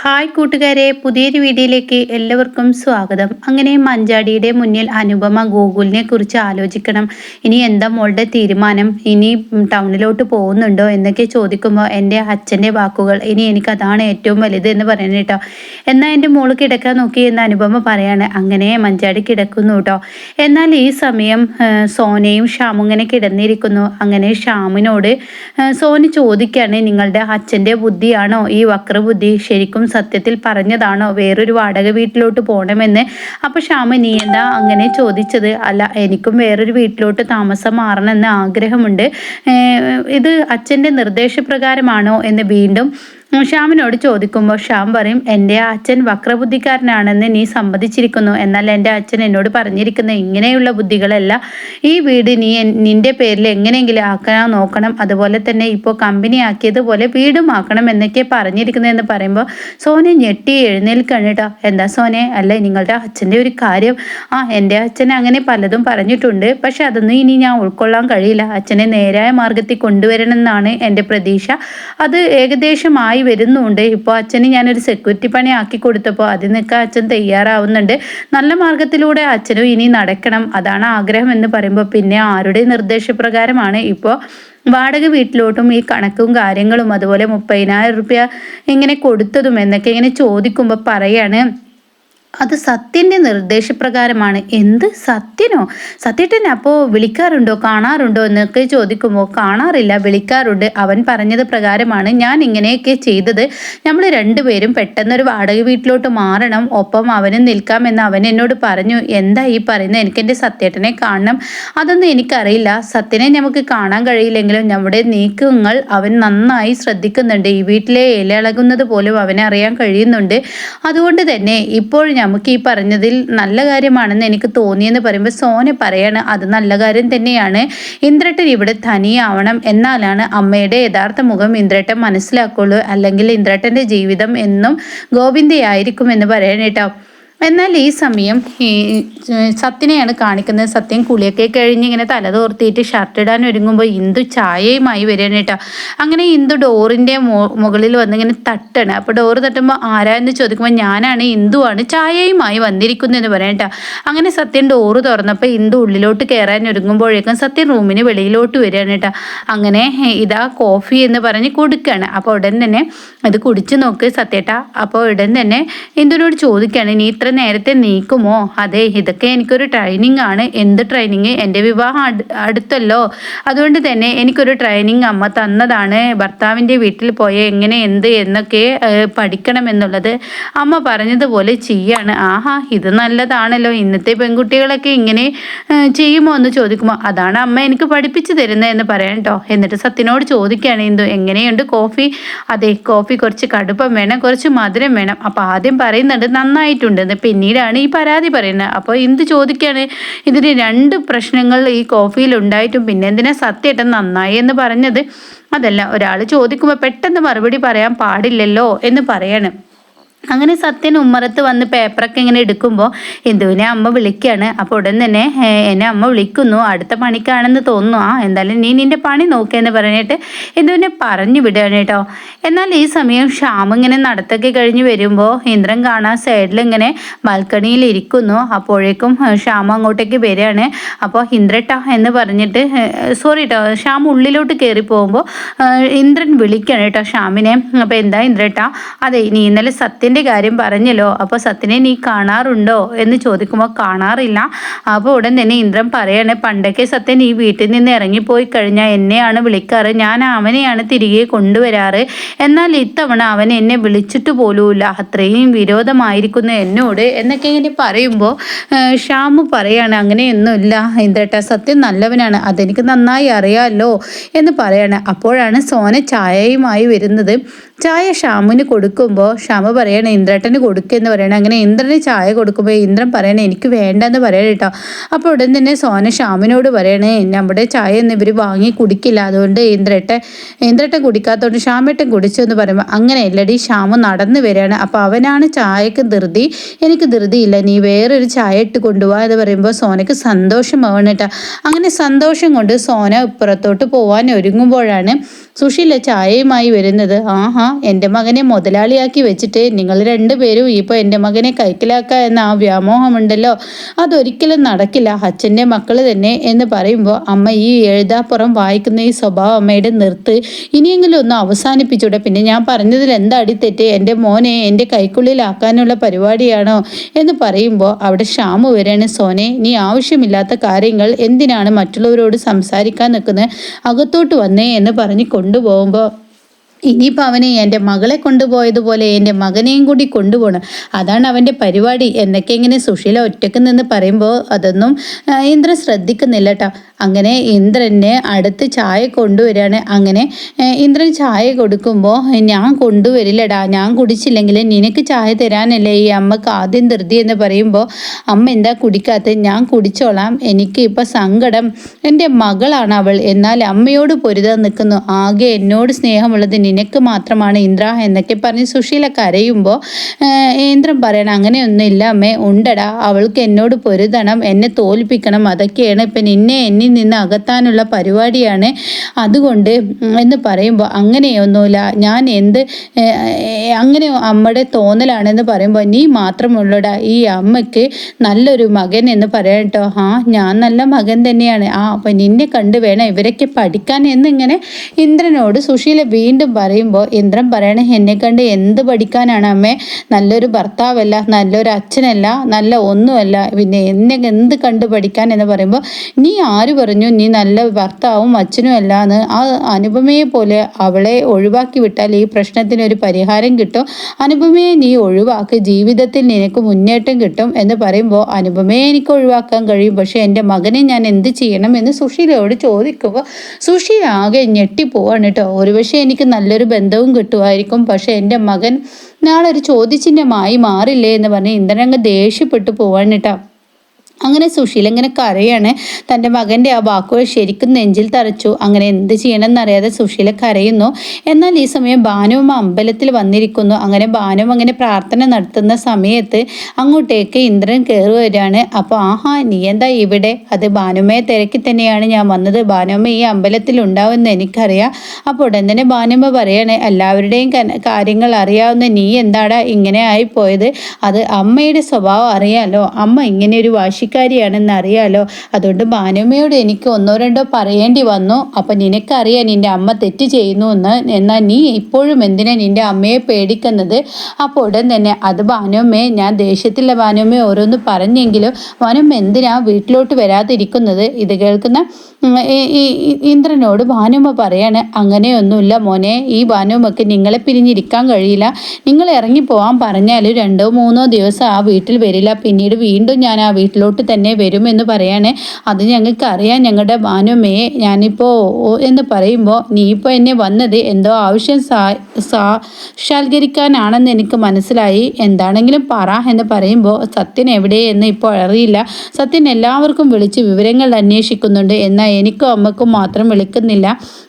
Hi കൂട്ടുകാരെ പുതിയൊരു വീഡിയോയിലേക്ക് എല്ലാവർക്കും സ്വാഗതം. അങ്ങനെ മഞ്ചാടിയുടെ മുന്നിൽ അനുപമ ഗൂഗിളിനെ കുറിച്ച് ആലോചിക്കണം. ഇനി എന്താ മോളുടെ തീരുമാനം? ഇനി ടൗണിലോട്ട് പോകുന്നുണ്ടോ എന്നൊക്കെ ചോദിക്കുമ്പോൾ എന്റെ അച്ഛന്റെ വാക്കുകൾ ഇനി എനിക്ക് അതാണ് ഏറ്റവും വലുത് എന്ന് പറയണം കേട്ടോ. എന്നാൽ എന്റെ മോൾ കിടക്കാൻ നോക്കി എന്ന് അനുപമ പറയാണ്. അങ്ങനെ മഞ്ചാടി കിടക്കുന്നു കേട്ടോ. എന്നാൽ ഈ സമയം സോനയും ഷ്യാമും ഇങ്ങനെ കിടന്നിരിക്കുന്നു. അങ്ങനെ ഷ്യാമിനോട് സോന ചോദിക്കുകയാണ് നിങ്ങളുടെ അച്ഛന്റെ ബുദ്ധിയാണോ? ഈ വക്രബുദ്ധി ശരിക്കും സത്യത്തിൽ പറഞ്ഞതാണോ? വേറൊരു വാടക വീട്ടിലോട്ട് പോകണമെന്ന്. അപ്പോൾ ശ്യാമ നീ എന്താ അങ്ങനെ ചോദിച്ചത്? അല്ല എനിക്കും വേറൊരു വീട്ടിലോട്ട് താമസം മാറണമെന്ന് ആഗ്രഹമുണ്ട്. ഇത് അച്ഛന്റെ നിർദ്ദേശപ്രകാരമാണോ? എന്ന് വീണ്ടും ശ്യാമിനോട് ചോദിക്കുമ്പോൾ ശ്യാം പറയും എന്റെ അച്ഛൻ വക്രബുദ്ധിക്കാരനാണെന്ന് നീ സമ്മതിച്ചിരിക്കുന്നു. എന്നാൽ എന്റെ അച്ഛൻ എന്നോട് പറഞ്ഞിരിക്കുന്ന ഇങ്ങനെയുള്ള ബുദ്ധികളല്ല. ഈ വീട് നീ നിന്റെ പേരിൽ എങ്ങനെയെങ്കിലും ആക്കാൻ നോക്കണം. അതുപോലെ തന്നെ ഇപ്പോൾ കമ്പനി ആക്കിയതുപോലെ വീടും ആക്കണം എന്നൊക്കെ പറഞ്ഞിരിക്കുന്നതെന്ന് പറയുമ്പോൾ സോനെ ഞെട്ടി എഴുന്നേൽക്കാണ് കേട്ടോ എന്താ സോനെ? അല്ല നിങ്ങളുടെ അച്ഛന്റെ ഒരു കാര്യം. ആ എന്റെ അച്ഛൻ അങ്ങനെ പലതും പറഞ്ഞിട്ടുണ്ട്. പക്ഷെ അതൊന്നും ഇനി ഞാൻ ഉൾക്കൊള്ളാൻ കഴിയില്ല. അച്ഛനെ നേരായ മാർഗത്തിൽ കൊണ്ടുവരണം എന്നാണ് എന്റെ പ്രതീക്ഷ. അത് ഏകദേശമായി ആയി വരുന്നുണ്ട്. ഇപ്പോൾ അച്ഛന് ഞാനൊരു സെക്യൂരിറ്റി പണി ആക്കി കൊടുത്തപ്പോൾ അതിനൊക്കെ അച്ഛൻ തയ്യാറാവുന്നുണ്ട്. നല്ല മാർഗത്തിലൂടെ അച്ഛനും ഇനി നടക്കണം. അതാണ് ആഗ്രഹം എന്ന് പറയുമ്പോൾ പിന്നെ ആരുടെ നിർദ്ദേശപ്രകാരമാണ് ഇപ്പോൾ വാടക വീട്ടിലോട്ടും ഈ കണക്കും കാര്യങ്ങളും അതുപോലെ മുപ്പതിനായിരം റുപ്യ ഇങ്ങനെ കൊടുത്തതും എന്നൊക്കെ ഇങ്ങനെ ചോദിക്കുമ്പോൾ പറയാണ്. അത് സത്യന്റെ നിർദ്ദേശപ്രകാരമാണ്. എന്ത് സത്യനോ? സത്യട്ടൻ അപ്പോൾ വിളിക്കാറുണ്ടോ? കാണാറുണ്ടോ? എന്നൊക്കെ ചോദിക്കുമ്പോൾ കാണാറില്ല വിളിക്കാറുണ്ട്. അവൻ പറഞ്ഞത് പ്രകാരമാണ് ഞാൻ ഇങ്ങനെയൊക്കെ ചെയ്തത്. നമ്മൾ രണ്ടുപേരും പെട്ടെന്നൊരു വാടക വീട്ടിലോട്ട് മാറണം. ഒപ്പം അവനും നിൽക്കാമെന്ന് അവൻ എന്നോട് പറഞ്ഞു. എന്താ ഈ പറയുന്നത്? എനിക്ക് എന്റെ സത്യേട്ടനെ കാണണം. അതൊന്നും എനിക്കറിയില്ല. സത്യനെ നമുക്ക് കാണാൻ കഴിയില്ലെങ്കിലും നമ്മുടെ നീക്കങ്ങൾ അവൻ നന്നായി ശ്രദ്ധിക്കുന്നുണ്ട്. ഈ വീട്ടിലെ ഇലയിളകുന്നത് പോലും അവനെ അറിയാൻ കഴിയുന്നുണ്ട്. അതുകൊണ്ട് തന്നെ ഇപ്പോൾ നമുക്ക് ഈ പറഞ്ഞതിൽ നല്ല കാര്യമാണെന്ന് എനിക്ക് തോന്നിയെന്ന് പറയുമ്പോൾ സോനെ പറയാണ് അത് നല്ല കാര്യം തന്നെയാണ്. ഇന്ദ്രട്ടൻ ഇവിടെ തനിയാവണം എന്നാലാണ് അമ്മയുടെ യഥാർത്ഥ മുഖം ഇന്ദ്രട്ടൻ മനസ്സിലാക്കുള്ളൂ. അല്ലെങ്കിൽ ഇന്ദ്രട്ടന്റെ ജീവിതം എന്നും ഗോവിന്ദയായിരിക്കും എന്ന് പറയണേട്ടോ. എന്നാൽ ഈ സമയം ഈ സത്യനെയാണ് കാണിക്കുന്നത്. സത്യം കുളിയൊക്കെ കഴിഞ്ഞ് ഇങ്ങനെ തല തോർത്തിയിട്ട് ഷർട്ട് ഇടാൻ ഒരുങ്ങുമ്പോൾ ഇന്ദു ചായയുമായി വരികയാണ് കേട്ടോ. അങ്ങനെ ഇന്ദു ഡോറിന്റെ മുകളിൽ വന്ന് ഇങ്ങനെ തട്ടാണ് അപ്പോൾ ഡോറ് തട്ടുമ്പോൾ ആരാന്ന് ചോദിക്കുമ്പോൾ ഞാനാണ് ഇന്ദുവാണ് ചായയുമായി വന്നിരിക്കുന്നതെന്ന് പറയാം കേട്ടോ. അങ്ങനെ സത്യം ഡോറ് തുറന്നപ്പോൾ ഇന്ദു ഉള്ളിലോട്ട് കയറാൻ ഒരുങ്ങുമ്പോഴേക്കും സത്യം റൂമിന് വെളിയിലോട്ട് വരികയാണ് കേട്ടോ. അങ്ങനെ ഇതാ കോഫി എന്ന് പറഞ്ഞ് കൊടുക്കുകയാണ് അപ്പോൾ ഉടൻ തന്നെ അത് കുടിച്ച് നോക്ക് സത്യേട്ട. അപ്പോൾ ഉടൻ തന്നെ ഇന്ദുവിനോട് ചോദിക്കുകയാണ് നീ ഇത്ര നേരത്തെ നീക്കുമോ? അതെ ഇതൊക്കെ എനിക്കൊരു ട്രെയിനിങ് ആണ്. എന്ത് ട്രെയിനിങ് എന്റെ വിവാഹം അടുത്തല്ലോ. അതുകൊണ്ട് തന്നെ എനിക്കൊരു ട്രെയിനിങ് അമ്മ തന്നതാണ്. ഭർത്താവിന്റെ വീട്ടിൽ പോയ എങ്ങനെ എന്ത് എന്നൊക്കെ പഠിക്കണം എന്നുള്ളത് അമ്മ പറഞ്ഞതുപോലെ ചെയ്യാണ്. ആഹാ ഇത് നല്ലതാണല്ലോ. ഇന്നത്തെ പെൺകുട്ടികളൊക്കെ ഇങ്ങനെ ചെയ്യുമോ എന്ന് ചോദിക്കുമോ? അതാണ് അമ്മ എനിക്ക് പഠിപ്പിച്ചു തരുന്നത് എന്ന് പറയാം കേട്ടോ എന്നിട്ട് സത്യനോട് ചോദിക്കുകയാണ് എന്തു എങ്ങനെയുണ്ട് കോഫി? അതെ കോഫി കുറച്ച് കടുപ്പം വേണം കുറച്ച് മധുരം വേണം. അപ്പോൾ ആദ്യം പറയുന്നുണ്ട് നന്നായിട്ടുണ്ടെന്ന് പിന്നീടാണ് ഈ പരാതി പറയുന്നത്. അപ്പോൾ എന്ത് ചോദിക്കുകയാണ് ഇതിന് രണ്ട് പ്രശ്നങ്ങൾ ഈ കോഫിയിൽ ഉണ്ടായിട്ടും പിന്നെ എന്തിനാ സത്യേട്ടൻ നന്നായി എന്ന് പറഞ്ഞത്? അതല്ല ഒരാൾ ചോദിക്കുമ്പോൾ പെട്ടെന്ന് മറുപടി പറയാൻ പാടില്ലല്ലോ എന്ന് പറയണം. അങ്ങനെ സത്യൻ ഉമ്മറത്ത് വന്ന് പേപ്പറൊക്കെ ഇങ്ങനെ എടുക്കുമ്പോൾ ഇന്ദുവിനെ അമ്മ വിളിക്കുകയാണ് അപ്പോൾ ഉടൻ തന്നെ എന്നെ അമ്മ വിളിക്കുന്നു. അടുത്ത പണിക്കാണെന്ന് തോന്നുന്നു. ആ എന്തായാലും നീ നിന്റെ പണി നോക്കിയെന്ന് പറഞ്ഞിട്ട് ഇന്ദുവിനെ പറഞ്ഞു വിടുകയാണ് കേട്ടോ. എന്നാൽ ഈ സമയം ഷ്യാം ഇങ്ങനെ നടത്തൊക്കെ കഴിഞ്ഞ് വരുമ്പോൾ ഇന്ദ്രൻ കാണാൻ സൈഡിൽ ഇങ്ങനെ ബാൽക്കണിയിൽ ഇരിക്കുന്നു. അപ്പോഴേക്കും ഷ്യാം അങ്ങോട്ടേക്ക് വരികയാണ്. അപ്പോൾ ഇന്ദ്രട്ട എന്ന് പറഞ്ഞിട്ട് സോറി കേട്ടോ ഷ്യാം ഉള്ളിലോട്ട് കയറി പോകുമ്പോൾ ഇന്ദ്രൻ വിളിക്കുകയാണ് കേട്ടോ ഷ്യാമിനെ അപ്പോൾ എന്താ ഇന്ദ്രട്ട? അതെ നീ ഇന്നലെ സത്യന്റെ സത്യന്റെ കാര്യം പറഞ്ഞല്ലോ അപ്പോൾ സത്യനെ നീ കാണാറുണ്ടോ? എന്ന് ചോദിക്കുമ്പോൾ കാണാറില്ല. അപ്പോൾ ഉടൻ തന്നെ ഇന്ദ്രൻ പറയാണ് പണ്ടൊക്കെ സത്യൻ ഈ വീട്ടിൽ നിന്ന് ഇറങ്ങിപ്പോയി കഴിഞ്ഞാൽ എന്നെയാണ് വിളിക്കാറ്. ഞാൻ അവനെയാണ് തിരികെ കൊണ്ടുവരാറ്. എന്നാൽ ഇത്തവണ അവൻ എന്നെ വിളിച്ചിട്ട് പോലുമില്ല. അത്രയും വിരോധമായിരിക്കുന്നു എന്നോട്. എന്നൊക്കെ ഇങ്ങനെ പറയുമ്പോൾ ഷാമു പറയാണ് അങ്ങനെയൊന്നുമില്ല. ഇന്ദ്രട്ട സത്യം നല്ലവനാണ്. അതെനിക്ക് നന്നായി അറിയാമല്ലോ എന്ന് പറയാണ്. അപ്പോഴാണ് സോന ചായയുമായി വരുന്നത്. ചായ ഷാമുവിന് കൊടുക്കുമ്പോൾ ഷ്യാമു പറയണേ ഇന്ദ്രട്ടന് കൊടുക്കുമെന്ന് പറയണേ. അങ്ങനെ ഇന്ദ്രന് ചായ കൊടുക്കുമ്പോൾ ഇന്ദ്രൻ പറയണേ എനിക്ക് വേണ്ടെന്ന് പറയണ കേട്ടോ അപ്പോൾ ഉടൻ തന്നെ സോന ഷാമിനോട് പറയണേ നമ്മുടെ ചായ ഒന്നും ഇവർ വാങ്ങി കുടിക്കില്ല. അതുകൊണ്ട് ഇന്ദ്രേട്ടൻ ഇന്ദ്രട്ടൻ കുടിക്കാത്തതുകൊണ്ട് ഷാമേട്ടൻ കുടിച്ചു എന്ന് പറയുമ്പോൾ അങ്ങനെ എല്ലടി ഷാമു നടന്നു വരികയാണ് അപ്പോൾ അവനാണ് ചായക്ക് ധൃതി. എനിക്ക് ധൃതിയില്ല. നീ വേറൊരു ചായ ഇട്ട് കൊണ്ടുപോകാ എന്ന് പറയുമ്പോൾ സോനയ്ക്ക് സന്തോഷമാവണം കേട്ടോ അങ്ങനെ സന്തോഷം കൊണ്ട് സോന ഇപ്പുറത്തോട്ട് പോകാൻ ഒരുങ്ങുമ്പോഴാണ് സുശീല ചായയുമായി വരുന്നത്. ആഹാ എന്റെ മകനെ മുതലാളിയാക്കി വെച്ചിട്ട് നിങ്ങൾ രണ്ടുപേരും ഇപ്പോൾ എന്റെ മകനെ കൈക്കലാക്കുക എന്ന ആ വ്യാമോഹമുണ്ടല്ലോ. അതൊരിക്കലും നടക്കില്ല. അച്ഛന്റെ മക്കൾ തന്നെ എന്ന് പറയുമ്പോൾ അമ്മ ഈ എഴുതാപ്പുറം വായിക്കുന്ന ഈ സ്വഭാവം അമ്മയുടെ നിർത്ത് ഇനിയെങ്കിലും ഒന്ന് അവസാനിപ്പിച്ചൂടെ. പിന്നെ ഞാൻ പറഞ്ഞതിൽ എന്താ അടിത്തെറ്റ് എന്റെ മോനെ എന്റെ കൈക്കുള്ളിലാക്കാനുള്ള പരിപാടിയാണോ എന്ന് പറയുമ്പോൾ അവിടെ ഷാമു വരെയാണ് സോനെ നീ ആവശ്യമില്ലാത്ത കാര്യങ്ങൾ എന്തിനാണ് മറ്റുള്ളവരോട് സംസാരിക്കാൻ നിൽക്കുന്നത് അകത്തോട്ട് വന്നേ എന്ന് പറഞ്ഞ് കൊണ്ടുപോകുമ്പോൾ ഇനിയിപ്പോൾ അവനെ എന്റെ മകളെ കൊണ്ടുപോയതുപോലെ എന്റെ മകനെയും കൂടി കൊണ്ടുപോകണം. അതാണ് അവന്റെ പരിപാടി. എന്നൊക്കെ ഇങ്ങനെ സുശീല ഒറ്റയ്ക്ക് നിന്ന് പറയുമ്പോൾ അതൊന്നും ഇന്ദ്രൻ ശ്രദ്ധിക്കുന്നില്ല കേട്ടോ അങ്ങനെ ഇന്ദ്രനെ അടുത്ത് ചായ കൊണ്ടുവരികയാണ്. അങ്ങനെ ഇന്ദ്രൻ ചായ കൊടുക്കുമ്പോൾ ഞാൻ കൊണ്ടുവരില്ലടാ ഞാൻ കുടിച്ചില്ലെങ്കിൽ നിനക്ക് ചായ തരാനല്ലേ ഈ അമ്മയ്ക്ക് ആദ്യം ധൃതി? എന്ന് പറയുമ്പോൾ അമ്മ എന്താ കുടിക്കാത്തത് ഞാൻ കുടിച്ചോളാം. എനിക്ക് ഇപ്പം സങ്കടം. എന്റെ മകളാണ് അവൾ. എന്നാൽ അമ്മയോട് പൊരുതാൻ നിൽക്കുന്നു. ആകെ എന്നോട് സ്നേഹമുള്ളത് നിനക്ക് മാത്രമാണ് ഇന്ദ്ര എന്നൊക്കെ പറഞ്ഞ് സുശീല കരയുമ്പോൾ ഇന്ദ്രൻ പറയണം അങ്ങനെയൊന്നുമില്ല അമ്മേ. ഉണ്ടടാ. അവൾക്ക് എന്നോട് പൊരുതണം. എന്നെ തോൽപ്പിക്കണം. അതൊക്കെയാണ്. ഇപ്പം നിന്നെ എന്നിൽ നിന്ന് അകത്താനുള്ള പരിപാടിയാണ് അതുകൊണ്ട് എന്ന് പറയുമ്പോൾ അങ്ങനെയൊന്നുമില്ല. ഞാൻ എന്ത് അങ്ങനെ അമ്മയുടെ തോന്നലാണെന്ന് പറയുമ്പോൾ നീ മാത്രമുള്ളടാ. ഈ അമ്മയ്ക്ക് നല്ലൊരു മകൻ എന്ന് പറയാം കേട്ടോ ആ ഞാൻ നല്ല മകൻ തന്നെയാണ്. ആ അപ്പം നിന്നെ കണ്ട് വേണം ഇവരൊക്കെ പഠിക്കാൻ എന്നിങ്ങനെ ഇന്ദ്രനോട് സുശീല വീണ്ടും പറയുമ്പോൾ ഇന്ദ്രൻ പറയണേ എന്നെ കണ്ട് എന്ത് പഠിക്കാനാണ് അമ്മേ? നല്ലൊരു ഭർത്താവല്ല നല്ലൊരു അച്ഛനല്ല നല്ല ഒന്നുമല്ല. പിന്നെ എന്നെ എന്ത് കണ്ട് പഠിക്കാൻ എന്ന് പറയുമ്പോൾ നീ ആര് പറഞ്ഞു നീ നല്ല ഭർത്താവും അച്ഛനും അല്ലാന്ന് ആ അനുപമയെ പോലെ അവളെ ഒഴിവാക്കി വിട്ടാൽ ഈ പ്രശ്നത്തിന് ഒരു പരിഹാരം കിട്ടും. അനുപമയെ നീ ഒഴിവാക്കി ജീവിതത്തിൽ നിനക്ക് മുന്നേറ്റം കിട്ടും. എന്ന് പറയുമ്പോൾ അനുപമയെ എനിക്ക് ഒഴിവാക്കാൻ കഴിയും പക്ഷേ എന്റെ മകനെ ഞാൻ എന്ത് ചെയ്യണം? എന്ന് സുശീലയോട് ചോദിക്കുമ്പോൾ സുഷി ആകെ ഞെട്ടിപ്പോവാണ് കേട്ടോ. ഒരുപക്ഷെ എനിക്ക് നല്ലൊരു ബന്ധവും കിട്ടുമായിരിക്കും പക്ഷേ എന്റെ മകൻ നാളെ ഒരു ചോദ്യചിഹ്നമായി മാറില്ലേ? എന്ന് പറഞ്ഞ് ഇന്ദ്രനങ്ങ് ദേഷ്യപ്പെട്ടു പോവാണ് കേട്ടോ. അങ്ങനെ സുശീൽ ഇങ്ങനെ കരയാണ്. തന്റെ മകന്റെ ആ വാക്കുകൾ ശരിക്കും നെഞ്ചിൽ തറച്ചു. അങ്ങനെ എന്ത് ചെയ്യണമെന്നറിയാതെ സുശീല കരയുന്നു. എന്നാൽ ഈ സമയം ഭാനുവും അമ്പലത്തിൽ വന്നിരിക്കുന്നു. അങ്ങനെ ഭാനുവും അങ്ങനെ പ്രാർത്ഥന നടത്തുന്ന സമയത്ത് അങ്ങോട്ടേക്ക് ഇന്ദ്രൻ കയറി വരികയാണ്. അപ്പോൾ ആഹാ നീ എന്താ ഇവിടെ? അത് ഭാനുമയെ തിരക്കി തന്നെയാണ് ഞാൻ വന്നത്. ഭാനുമ്മ ഈ അമ്പലത്തിൽ ഉണ്ടാവുമെന്ന് എനിക്കറിയാം. അപ്പോൾ ഉടൻ തന്നെ ഭാനുമ്മ പറയാണ് എല്ലാവരുടെയും കാര്യങ്ങൾ അറിയാവുന്ന നീ എന്താടാ ഇങ്ങനെ ആയിപ്പോയത്? പോയത് അത് അമ്മയുടെ സ്വഭാവം അറിയാലോ. അമ്മ ഇങ്ങനെ ഒരു വാശി വാശിക്കാരിയാണെന്ന് അറിയാലോ അതുകൊണ്ട് ഭാനുമ്മയോട് എനിക്ക് ഒന്നോ രണ്ടോ പറയേണ്ടി വന്നു. അപ്പം നിനക്കറിയാം നിന്റെ അമ്മ തെറ്റ് ചെയ്യുന്നു എന്ന് എന്നാൽ നീ ഇപ്പോഴും എന്തിനാ നിന്റെ അമ്മയെ പേടിക്കുന്നത്? അപ്പോൾ ഉടൻ തന്നെ അത് ഭാനുമ്മയെ ഞാൻ ദേഷ്യത്തിലെ ഭാനുമ്മയെ ഓരോന്ന് പറഞ്ഞെങ്കിലും ഭാനുമ്മ എന്തിനാ വീട്ടിലോട്ട് വരാതിരിക്കുന്നത്? ഇത് കേൾക്കുന്ന ഇന്ദ്രനോട് ഭാനുമ്മ പറയാണ് അങ്ങനെയൊന്നുമില്ല മോനെ ഈ ഭാനുമ്മക്ക് നിങ്ങളെ പിരിഞ്ഞിരിക്കാൻ കഴിയില്ല. നിങ്ങൾ ഇറങ്ങി പോകാൻ പറഞ്ഞാൽ രണ്ടോ മൂന്നോ ദിവസം ആ വീട്ടിൽ വരില്ല. പിന്നീട് വീണ്ടും ഞാൻ ആ വീട്ടിലോട്ട് തന്നെ വരുമെന്ന് പറയാണ്. അത് ഞങ്ങൾക്ക് അറിയാം. ഞങ്ങളുടെ മാനുമേ ഞാനിപ്പോൾ എന്ന് പറയുമ്പോൾ നീ ഇപ്പോൾ എന്നെ വന്നത് എന്തോ ആവശ്യം സാക്ഷാത്കരിക്കാനാണെന്ന് എനിക്ക് മനസ്സിലായി. എന്താണെങ്കിലും പറ എന്ന് പറയുമ്പോൾ സത്യൻ എവിടെ എന്ന് ഇപ്പോൾ അറിയില്ല. സത്യൻ എല്ലാവർക്കും വിളിച്ച് വിവരങ്ങൾ അന്വേഷിക്കുന്നുണ്ട്. എന്നാൽ എനിക്കും അമ്മക്കും മാത്രം വിളിക്കുന്നില്ല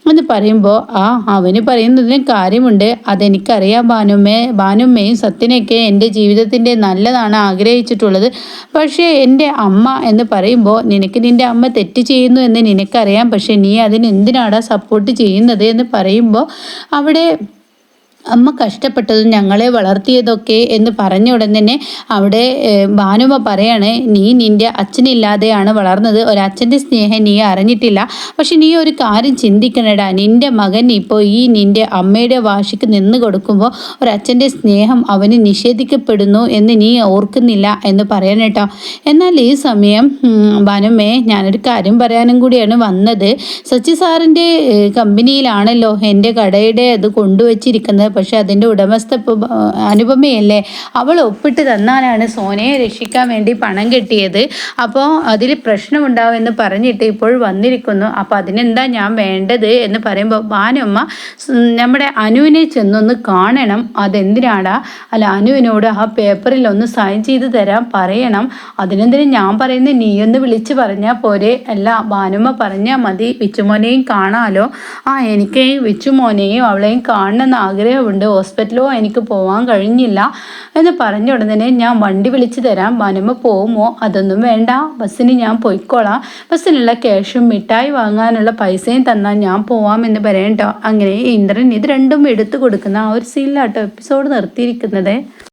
എന്ന് പറയുമ്പോൾ ആ അവന് പറയുന്നതിന് കാര്യമുണ്ട്. അതെനിക്കറിയാം ഭാനുമ്മേ ഭാനുമ്മയും സത്യനൊക്കെ എന്റെ ജീവിതത്തിന്റെ നല്ലതാണ് ആഗ്രഹിച്ചിട്ടുള്ളത്. പക്ഷേ എന്റെ അമ്മ എന്ന് പറയുമ്പോൾ നിനക്ക് നിന്റെ അമ്മ തെറ്റ് ചെയ്യുന്നു എന്ന് നിനക്കറിയാം. പക്ഷെ നീ അതിന് എന്തിനാടാ സപ്പോർട്ട് ചെയ്യുന്നത് എന്ന് പറയുമ്പോൾ അവിടെ അമ്മ കഷ്ടപ്പെട്ടതും ഞങ്ങളെ വളർത്തിയതൊക്കെ എന്ന് പറഞ്ഞ ഉടൻ തന്നെ അവിടെ ഭാനുമ പറയാണ് നീ നിന്റെ അച്ഛനില്ലാതെയാണ് വളർന്നത്. ഒരച്ഛന്റെ സ്നേഹം നീ അറിഞ്ഞിട്ടില്ല. പക്ഷെ നീ ഒരു കാര്യം ചിന്തിക്കണടാ. നിന്റെ മകൻ ഇപ്പോൾ ഈ നിന്റെ അമ്മയുടെ വാശിക്ക് നിന്ന് കൊടുക്കുമ്പോൾ ഒരച്ഛന്റെ സ്നേഹം അവന് നിഷേധിക്കപ്പെടുന്നു എന്ന് നീ ഓർക്കുന്നില്ല എന്ന് പറയണേട്ടോ എന്നാൽ ഈ സമയം ഭാനുമേ ഞാനൊരു കാര്യം പറയാനും കൂടിയാണ് വന്നത്. സച്ചി സാറിന്റെ കമ്പനിയിലാണല്ലോ എന്റെ കടയുടെ അത് കൊണ്ടുവച്ചിരിക്കുന്നത്. പക്ഷെ അതിന്റെ ഉടമസ്ഥ അനുപമയല്ലേ? അവൾ ഒപ്പിട്ട് തന്നാലാണ് സോനയെ രക്ഷിക്കാൻ വേണ്ടി പണം കെട്ടിയത്. അപ്പോൾ അതിൽ പ്രശ്നമുണ്ടാവുമെന്ന് പറഞ്ഞിട്ട് ഇപ്പോൾ വന്നിരിക്കുന്നു. അപ്പോൾ അതിനെന്താ ഞാൻ വേണ്ടത് എന്ന് പറയുമ്പോൾ ഭാനുമ്മ നമ്മുടെ അനുവിനെ ചെന്നൊന്ന് കാണണം. അതെന്തിനാടാ? അല്ല അനുവിനോട് ആ പേപ്പറിൽ ഒന്ന് സൈൻ ചെയ്ത് തരാൻ പറയണം. അതിനെന്തിനും ഞാൻ പറയുന്നത് നീയൊന്ന് വിളിച്ച് പറഞ്ഞാൽ പോരെ. അല്ല ഭാനുമ്മ പറഞ്ഞാൽ മതി. വിച്ചുമോനെയും കാണാമല്ലോ ആ എനിക്ക് വിച്ചുമോനെയും അവളെയും കാണണമെന്ന് ആഗ്രഹം ഉണ്ട് ഹോസ്പിറ്റലോ എനിക്ക് പോകാൻ കഴിഞ്ഞില്ല എന്ന് പറഞ്ഞ ഉടനെ ഞാൻ വണ്ടി വിളിച്ചു തരാം. മനമ്മ പോകുമോ അതൊന്നും വേണ്ട. ബസ്സിന് ഞാൻ പോയിക്കോളാം. ബസ്സിനുള്ള ക്യാഷും മിഠായി വാങ്ങാനുള്ള പൈസയും തന്നാൽ ഞാൻ പോവാം പോവാമെന്ന് പറയണ്ടോ. അങ്ങനെ ഇന്ദ്രൻ ഇത് രണ്ടും എടുത്തു കൊടുക്കുന്ന ആ ഒരു സീനിലാട്ടോ എപ്പിസോഡ് നിർത്തിയിരിക്കുന്നത്.